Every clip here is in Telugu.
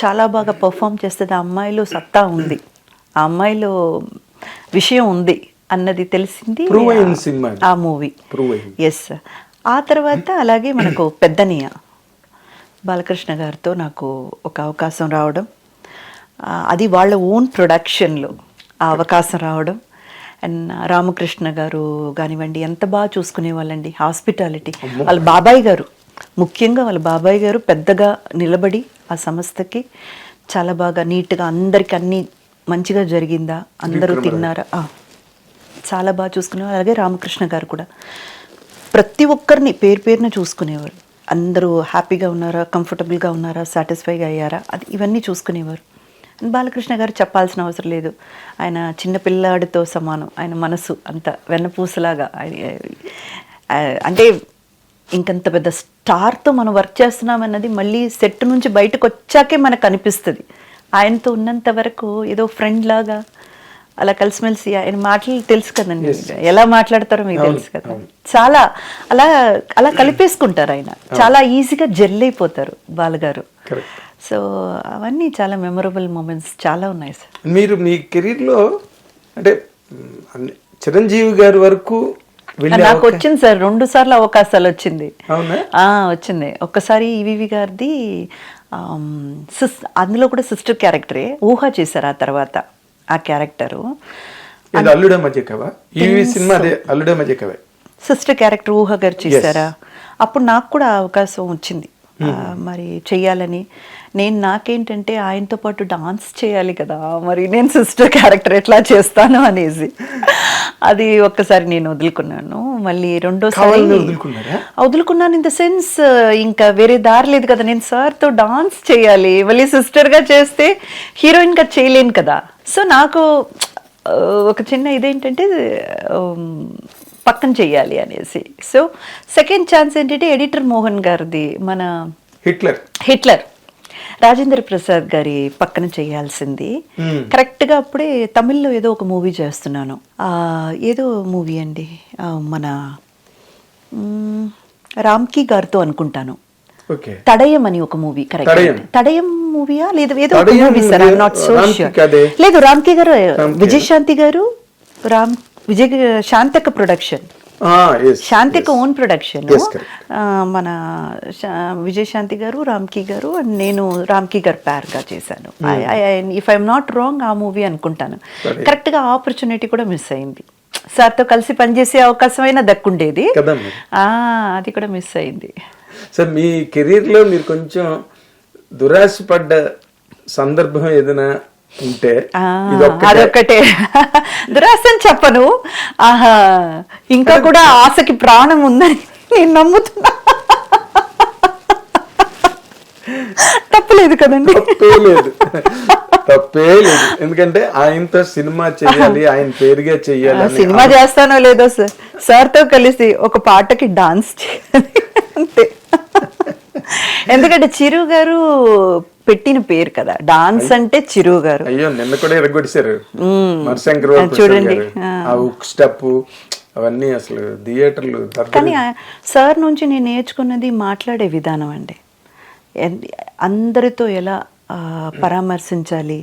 చాలా బాగా పర్ఫామ్ చేస్తుంది. ఆ అమ్మాయిలో సత్తా ఉంది. ఆ అమ్మాయిలో విషయం ఉంది అన్నది తెలిసింది. ఆ మూవీ ఎస్ ఆ తర్వాత అలాగే మనకు పెద్దనియ బాలకృష్ణ గారితో నాకు ఒక అవకాశం రావడం. అది వాళ్ళ ఓన్ ప్రొడక్షన్లో ఆ అవకాశం రావడం. అండ్ రామకృష్ణ గారు కానివ్వండి ఎంత బాగా చూసుకునే వాళ్ళండి. హాస్పిటాలిటీ. వాళ్ళ బాబాయ్ గారు ముఖ్యంగా వాళ్ళ బాబాయ్ గారు పెద్దగా నిలబడి ఆ సంస్థకి చాలా బాగా నీట్గా అందరికి అన్ని మంచిగా జరిగిందా? అందరూ తిన్నారా? చాలా బాగా చూసుకునేవారు. అలాగే రామకృష్ణ గారు కూడా. ప్రతి ఒక్కరిని పేరు పేరున చూసుకునేవారు. అందరూ హ్యాపీగా ఉన్నారా? కంఫర్టబుల్గా ఉన్నారా? సాటిస్ఫైగా అయ్యారా? అది ఇవన్నీ చూసుకునేవారు. బాలకృష్ణ గారు చెప్పాల్సిన అవసరం లేదు. ఆయన చిన్న పిల్లాడితో సమానం. ఆయన మనసు అంత వెన్నపూసలాగా. అంటే ఇంకంత పెద్ద స్టార్తో మనం వర్క్ చేస్తున్నామన్నది మళ్ళీ సెట్ నుంచి బయటకు వచ్చాకే మనకు అనిపిస్తుంది. ఆయనతో ఉన్నంత వరకు ఏదో ఫ్రెండ్ లాగా అలా కలిసిమెలిసి ఆయన మాటలు తెలుసు కదండి ఎలా మాట్లాడతారో మీకు తెలుసు కదా. చాలా అలా అలా కలిపేసుకుంటారు ఆయన. చాలా ఈజీగా జెల్ అయిపోతారు బాలగారు. సో అవన్నీ చాలా మెమొరబుల్ మూమెంట్స్ చాలా ఉన్నాయి సార్ మీరు మీ కెరీర్లో అంటే చిరంజీవి గారి వరకు నాకు వచ్చింది సార్ రెండు సార్లు అవకాశాలు వచ్చింది. వచ్చింది. ఒక్కసారి ఈవివి గారిది సిస్ అందులో కూడా సిస్టర్ క్యారెక్టరే. ఊహ చేశారు ఆ తర్వాత ఆ క్యారెక్టరు. అల్లుడే మధ్య సినిమా అల్లుడే మధ్య సిస్టర్ క్యారెక్టర్ ఊహ గారు చేశారా? అప్పుడు నాకు కూడా అవకాశం వచ్చింది. ఆ, మరి చెయ్యాలని. నేను నాకేంటంటే ఆయనతో పాటు డాన్స్ చేయాలి కదా మరి నేను సిస్టర్ క్యారెక్టర్ ఎట్లా చేస్తాను అనేసి. అది ఒక్కసారి నేను వదులుకున్నాను. మళ్ళీ రెండోసారి? వదులుకున్నాను ఇన్ ద సెన్స్ ఇంకా వేరే దారి లేదు కదా నేను సార్తో డాన్స్ చేయాలి మళ్ళీ సిస్టర్గా చేస్తే హీరోయిన్గా చేయలేను కదా. సో నాకు ఒక చిన్న ఇదేంటంటే పక్కన చెయ్యాలి అనేసి. సో సెకండ్ ఛాన్స్ ఏంటంటే ఎడిటర్ మోహన్ గారిది మన హిట్లర్. హిట్లర్. రాజేంద్ర ప్రసాద్ గారి పక్కన చేయాల్సింది. కరెక్ట్గా అప్పుడే తమిళ్ళో ఏదో ఒక మూవీ చేస్తున్నాను ఆ, ఏదో మూవీ అండి మన రామ్కీ గారితో అనుకుంటాను తడయం అని ఒక మూవీ కరెక్ట్ తడయం. మూవీయా లేదు ఏదో ఒక movie sir I'm not sure. లేదు రామ్కీ గారు. విజయశాంతి గారు రామ్ విజయ్ శాంతక ప్రొడక్షన్ శాంతికి ఓన్ ప్రొడక్షన్. మన విజయశాంతి గారు రామ్కి గారు and నేను రామ్కి గారు పేర్గా చేశాను ఇఫ్ ఐఎమ్ నాట్ రాంగ్ ఆ మూవీ అనుకుంటాను. Correct. కరెక్ట్గా ఆపర్చునిటీ కూడా మిస్ అయింది. సార్తో కలిసి పనిచేసే అవకాశం అయినా దక్కుండేది అది కూడా మిస్ అయింది. సార్ మీ కెరీర్లో మీరు కొంచెం దురాశపడ్డ సందర్భం ఏదైనా ఉంటే అదొక్కటే. దురాశని చెప్పను. ఆహా ఇంకా కూడా ఆశకి ప్రాణం ఉందని నేను నమ్ముతున్నా. తప్పలేదు కదండి. తప్పే లేదు. తప్పే లేదు. ఎందుకంటే ఆయనతో సినిమా చేయాలి ఆయన పేరుగా చెయ్యాలి అని సినిమా చేస్తానో లేదో సార్ సార్తో కలిసి ఒక పాటకి డాన్స్ చేయాలి. అంతే. ఎందుకంటే చిరు గారు పెట్టిన పేరు కదా. డాన్స్ అంటే చిరు గారు. అయ్యో నిన్న కూడా చూడండి. ఆ. ఉక్ స్టెప్ అవన్నీ అసలు థియేటర్లు కానీ సార్ నుంచి నేను నేర్చుకున్నది మాట్లాడే విధానం అండి. అందరితో ఎలా పరామర్శించాలి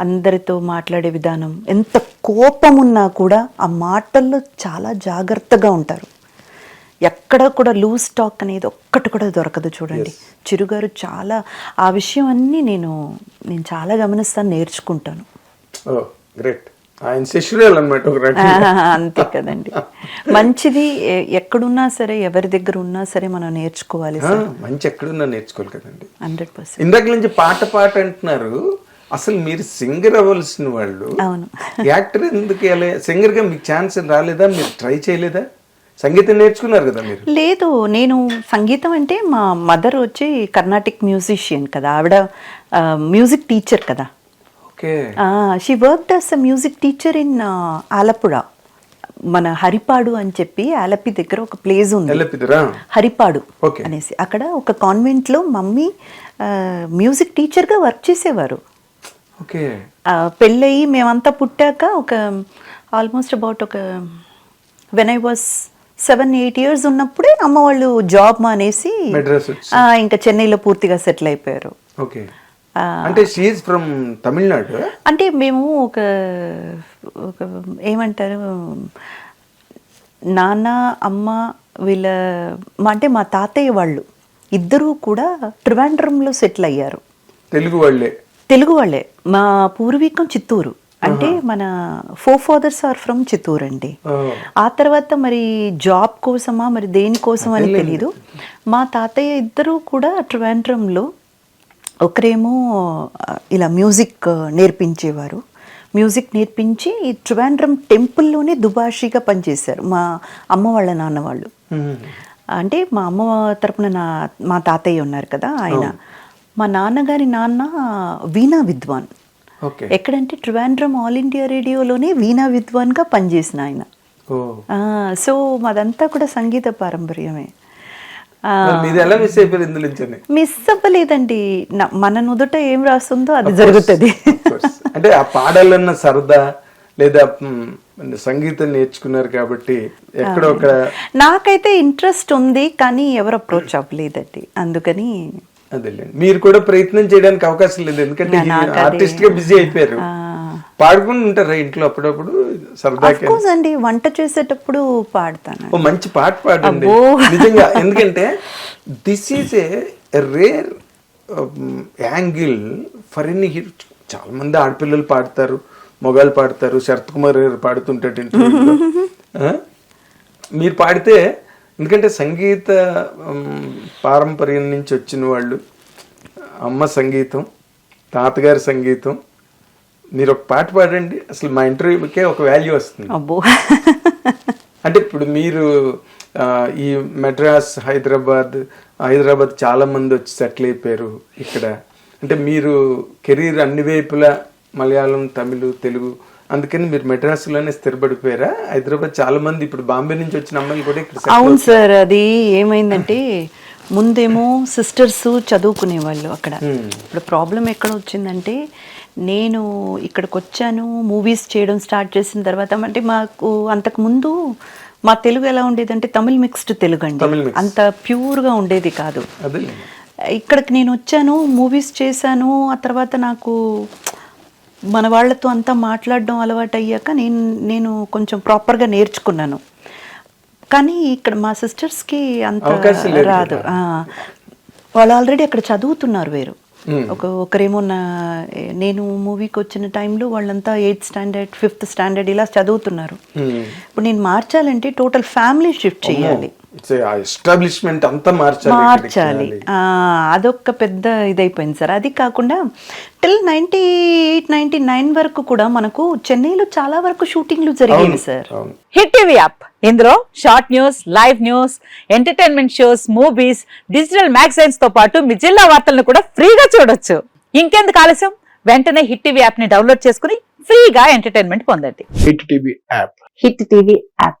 అందరితో మాట్లాడే విధానం ఎంత కోపం ఉన్నా కూడా ఆ మాటల్లో చాలా జాగ్రత్తగా ఉంటారు. ఎక్కడ కూడా లూజ్ టాక్ అనేది ఒక్కటి కూడా దొరకదు చూడండి. చిరుగారు చాలా ఆ విషయం అన్నీ నేను నేను చాలా గమనిస్తాను నేర్చుకుంటాను. గ్రేట్. ఆయన శిష్యురాలు అనమాట అంతే కదండి. మంచిది ఎక్కడున్నా సరే ఎవరి దగ్గర ఉన్నా సరే మనం నేర్చుకోవాలి మంచి ఎక్కడున్నా నేర్చుకోవాలి కదండి. Hundred percent. ఇందాక నుంచి పాట పాట అంటున్నారు. అసలు మీరు సింగర్ అవ్వాల్సిన వాళ్ళు అవును. యాక్టర్ ఎందుకు సింగర్గా మీకు ఛాన్స్ రాలేదా? మీరు ట్రై చేయలేదా? సంగీతం నేర్చుకున్నారు కదా మీరు? లేదు నేను సంగీతం అంటే మా మదర్ వచ్చి కర్ణాటిక్ మ్యూజిషియన్ కదా. ఆవిడ మ్యూజిక్ టీచర్ కదా. Okay. She worked as a music teacher in Alappuzha మన హరిపాడు అని చెప్పి ఆలపి దగ్గర ఒక ప్లేస్ ఉంది. హరిపాడు. అనేసి. అక్కడ ఒక కాన్వెంట్లో మమ్మీ మ్యూజిక్ టీచర్గా వర్క్ చేసేవారు. పెళ్ళయి మేమంతా పుట్టాక ఒక ఆల్మోస్ట్ అబౌట్ ఒక when I was seven eight years ఉన్నప్పుడే అమ్మ వాళ్ళు జాబ్ మానేసి ఇంకా చెన్నైలో పూర్తిగా సెటిల్ అయిపోయారు. ఓకే. అంటే ఫ్రమ్ తమిళనాడు అంటే మేము ఒక ఒక ఏమంటారు నాన్న అమ్మ వీళ్ళ మా అంటే మా తాతయ్య వాళ్ళు ఇద్దరూ కూడా ట్రివాండ్రంలో సెటిల్ అయ్యారు. తెలుగు వాళ్ళే. తెలుగు వాళ్ళే. మా పూర్వీకం చిత్తూరు. అంటే మన forefathers are from Chittoor అండి. ఆ. తర్వాత మరి జాబ్ కోసమా మరి దేనికోసం అని తెలీదు. మా తాతయ్య ఇద్దరూ కూడా ట్రివాండ్రంలో ఒకరేమో ఇలా మ్యూజిక్ నేర్పించేవారు. మ్యూజిక్ నేర్పించి ఈ ట్రివాండ్రం టెంపుల్లోనే దుబాషిగా పనిచేశారు. మా అమ్మ వాళ్ళ నాన్న వాళ్ళు. అంటే మా అమ్మ తరపున నా మా తాతయ్య ఉన్నారు కదా ఆయన. మా నాన్నగారి నాన్న వీణా విద్వాన్. ఎక్కడంటే ట్రివాండ్రం ఆల్ ఇండియా రేడియోలోనే వీణా విద్వాన్గా పనిచేసిన ఆయన. సో మాదంతా కూడా సంగీత పారంపర్యమే. మిస్ అవ్వలేదండి. మన నుదుట ఏం రాస్తుందో అది జరుగుతుంది. అంటే ఆ పాడాలన్న సరదా లేదా సంగీతం నేర్చుకున్నారు కాబట్టి ఎక్కడో నాకైతే ఇంట్రెస్ట్ ఉంది కానీ ఎవరు అప్రోచ్ అవ్వలేదండి. అందుకని అదేలేండి మీరు కూడా ప్రయత్నం చేయడానికి అవకాశం లేదు. ఎందుకంటే ఆర్టిస్ట్గా బిజీ అయిపోయారు. ఆ, పాడుకుని ఉంటారా ఇంట్లో అప్పుడప్పుడు? సరదాగా అండి. వంట చేసేటప్పుడు పాడతాను ఓ మంచి పాట పాడండి. నిజంగా. ఎందుకంటే this is a rare angle for any hero చాలా మంది ఆడపిల్లలు పాడతారు మొగాళ్ళు పాడతారు శరత్ కుమార్ గారు పాడుతుంటాడు? మీరు పాడితే ఎందుకంటే సంగీత పారంపర్యం నుంచి వచ్చిన వాళ్ళు అమ్మ సంగీతం తాతగారి సంగీతం మీరు ఒక పాట పాడండి అసలు మా ఇంటర్వ్యూకే ఒక వాల్యూ వస్తుంది. అబ్బో. అంటే ఇప్పుడు మీరు ఈ మెడ్రాస్ హైదరాబాద్ హైదరాబాద్ చాలా మంది వచ్చి సెటిల్ అయిపోయారు ఇక్కడ. అంటే మీరు కెరీర్ అన్ని వైపులా మలయాళం తమిళ్ తెలుగు అందుకని మీరు మెడ్రాస్లోనే స్థిరపడిపోయారా? హైదరాబాద్ చాలా మంది ఇప్పుడు బాంబే నుంచి వచ్చిన అమ్మాయిలు కూడా ఇక్కడ అవును సార్ అది ఏమైందంటే ముందేమో సిస్టర్స్ చదువుకునేవాళ్ళు అక్కడ. ఇప్పుడు ప్రాబ్లం ఎక్కడ వచ్చిందంటే నేను ఇక్కడికి వచ్చాను మూవీస్ చేయడం స్టార్ట్ చేసిన తర్వాత అంటే మాకు అంతకు ముందు మా తెలుగు ఎలా ఉండేదంటే తమిళ్ మిక్స్డ్ తెలుగు అండి. అంత ప్యూర్గా ఉండేది కాదు. ఇక్కడికి నేను వచ్చాను మూవీస్ చేశాను ఆ తర్వాత నాకు మన వాళ్ళతో అంతా మాట్లాడడం అలవాటు అయ్యాక నేను నేను కొంచెం ప్రాపర్గా నేర్చుకున్నాను. కానీ ఇక్కడ మా సిస్టర్స్కి అంత రాదు. వాళ్ళు ఆల్రెడీ అక్కడ చదువుతున్నారు వేరు. ఒక ఒకరేమో నా నేను మూవీకి వచ్చిన టైంలో వాళ్ళంతా ఎయిత్ స్టాండర్డ్ ఫిఫ్త్ స్టాండర్డ్ ఇలా చదువుతున్నారు. ఇప్పుడు నేను మార్చాలంటే టోటల్ ఫ్యామిలీ షిఫ్ట్ చేయాలి. ఎస్టాబ్లిష్మెంట్ అంతా మార్చాలి అదొక పెద్ద ఇదైపోయింది సార్. అది కాకుండా till ninety eight ninety nine వరకు కూడా మనకు చెన్నైలో చాలా వరకు షూటింగ్లు జరిగేవి సార్. Hit TV app. ఇందులో short news live news entertainment shows movies digital మ్యాగజైన్స్తో పాటు మీ జిల్లా వార్తలను కూడా ఫ్రీగా చూడొచ్చు. ఇంకెందుకు ఆలస్యం? వెంటనే హిట్ టీవీ యాప్ని డౌన్లోడ్ చేసుకుని ఫ్రీగా ఎంటర్టైన్మెంట్ పొందండి. Hit TV app. Hit TV app.